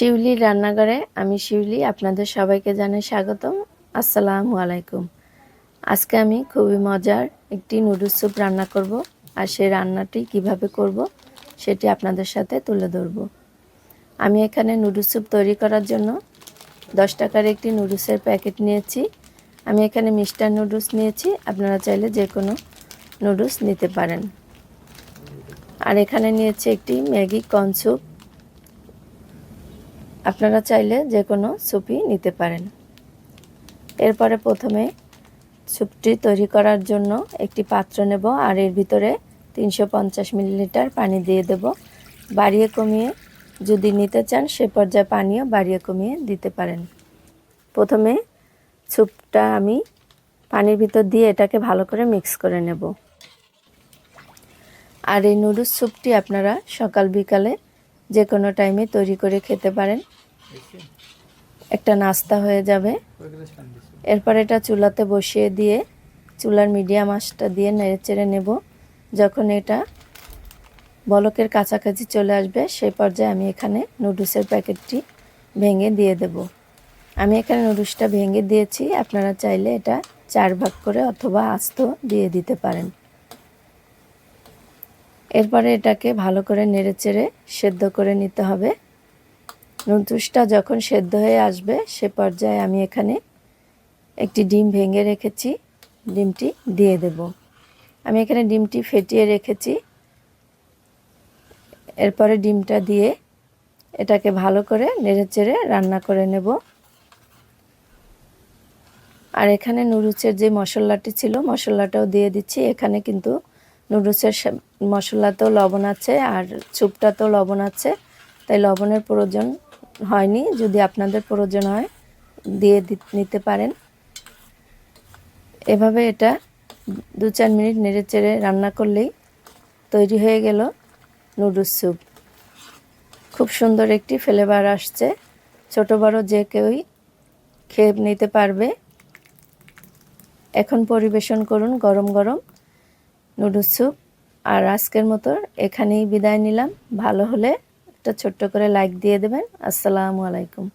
শিউলি রান্নাঘরে, আমি শিউলি, আপনাদের সবাইকে জানাই স্বাগতম। আসসালামু আলাইকুম। আজকে আমি খুবই মজার একটি নুডলস স্যুপ রান্না করব আর সেই রান্নাটি কীভাবে করব সেটি আপনাদের সাথে তুলে ধরব। আমি এখানে নুডলস স্যুপ তৈরি করার জন্য দশ টাকার একটি নুডলসের প্যাকেট নিয়েছি। আমি এখানে মিস্টার নুডলস নিয়েছি, আপনারা চাইলে যে কোনো নুডলস নিতে পারেন। আর এখানে নিয়েছি একটি ম্যাগি কর্ন স্যুপ। আপনারা চাইলে যে কোনো স্যুপই নিতে পারেন। এরপরে প্রথমে স্যুপটি তৈরি করার জন্য একটি পাত্র নেব আর এর ভিতরে তিনশো পঞ্চাশ মিলিলিটার পানি দিয়ে দেব। বাড়িয়ে কমিয়ে যদি নিতে চান সে পর্যায়ে পানিও বাড়িয়ে কমিয়ে দিতে পারেন। প্রথমে স্যুপটা আমি পানির ভিতর দিয়ে এটাকে ভালো করে মিক্স করে নেব। আর এই নুডলস স্যুপটি আপনারা সকাল বিকালে যে কোনো টাইমে তৈরি করে খেতে পারেন। একটা নাস্তা হয়ে যাবে। এরপর এটা চুলাতে বসিয়ে দিয়ে, চুলার মিডিয়াম আঁচটা দিয়ে নেড়ে চেড়ে নেব। যখন এটা বলকের কাছাকাছি চলে আসবে, সেই পর্যায়ে আমি এখানে নুডলসের প্যাকেটটি ভেঙে দিয়ে দেব। আমি এখানে নুডলসটা ভেঙে দিয়েছি। আপনারা চাইলে এটা চার ভাগ করে অথবা আস্ত দিয়ে দিতে পারেন। এরপরে এটাকে ভালো করে নেড়ে চেড়ে সেদ্ধ করে নিতে হবে। নুডলসটা যখন সেদ্ধ হয়ে আসবে, সে পর্যায়ে আমি এখানে একটি ডিম ভেঙে রেখেছি। ডিমটি দিয়ে দেব। আমি এখানে ডিমটি ফেটিয়ে রেখেছি। এরপরে ডিমটা দিয়ে এটাকে ভালো করে নেড়ে চেড়ে রান্না করে নেব। আর এখানে নুরুচের যে মশলাটি ছিল, মশলাটাও দিয়ে দিচ্ছি। এখানে কিন্তু নুডলসের মশলাতেও লবণ আছে আর স্যুপটাতেও লবণ আছে। তাই লবণের প্রয়োজন হয়নি। যদি আপনাদের প্রয়োজন হয়, দিয়ে নিতে পারেন। এভাবে এটা দু চার মিনিট নেড়ে চেড়ে রান্না করলেই তৈরি হয়ে গেল নুডলস স্যুপ। খুব সুন্দর একটি ফ্লেভার আসছে। ছোট বড় যে কেউই খেয়ে নিতে পারবে। এখন পরিবেশন করুন গরম গরম। Noodles soup. আর আজকের মতো এখানেই বিদায় নিলাম। ভালো হলে একটা ছোট্ট করে লাইক দিয়ে দেবেন। আসসালামু আলাইকুম।